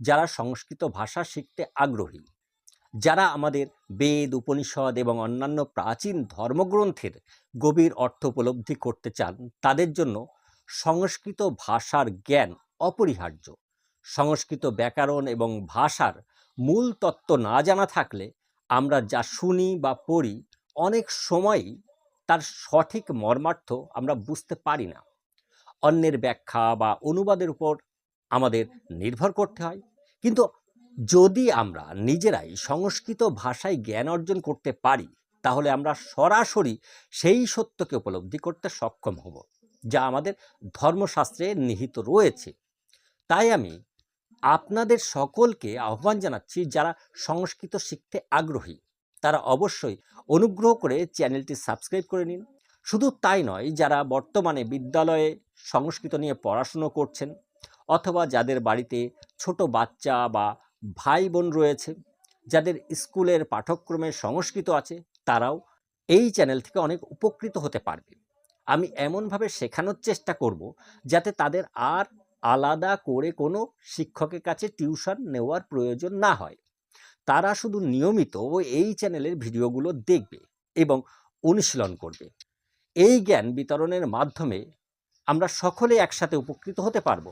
যারা সংস্কৃত ভাষা শিখতে আগ্রহী, যারা আমাদের বেদ, উপনিষদ এবং অন্যান্য প্রাচীন ধর্মগ্রন্থের গভীর অর্থ উপলব্ধি করতে চান, তাদের জন্য সংস্কৃত ভাষার জ্ঞান অপরিহার্য। সংস্কৃত ব্যাকরণ এবং ভাষার মূল তত্ত্ব না জানা থাকলে আমরা যা শুনি বা পড়ি, অনেক সময়ই তার সঠিক মর্মার্থ আমরা বুঝতে পারি না। অন্যের ব্যাখ্যা বা অনুবাদের উপর আমাদের নির্ভর করতে হয়। কিন্তু যদি আমরা নিজেরাই সংস্কৃত ভাষায় জ্ঞান অর্জন করতে পারি, তাহলে আমরা সরাসরি সেই সত্যকে উপলব্ধি করতে সক্ষম হব, যা আমাদের ধর্মশাস্ত্রে নিহিত রয়েছে। তাই আমি আপনাদের সকলকে আহ্বান জানাচ্ছি, যারা সংস্কৃত শিখতে আগ্রহী, তারা অবশ্যই অনুগ্রহ করে চ্যানেলটি সাবস্ক্রাইব করে নিন। শুধু তাই নয়, যারা বর্তমানে বিদ্যালয়ে সংস্কৃত নিয়ে পড়াশুনো করছেন অথবা যাদের বাড়িতে ছোট বাচ্চা বা ভাই বোন রয়েছে, যাদের স্কুলের পাঠ্যক্রমে সংস্কৃত আছে, তারাও এই চ্যানেল থেকে অনেক উপকৃত হতে পারবে। আমি এমনভাবে শেখানোর চেষ্টা করব যাতে তাদের আর আলাদা করে কোনো শিক্ষকের কাছে টিউশন নেওয়ার প্রয়োজন না হয়। তারা শুধু নিয়মিত ও এই চ্যানেলের ভিডিওগুলো দেখবে এবং অনুশীলন করবে। এই জ্ঞান বিতরণের মাধ্যমে আমরা সকলে একসাথে উপকৃত হতে পারব।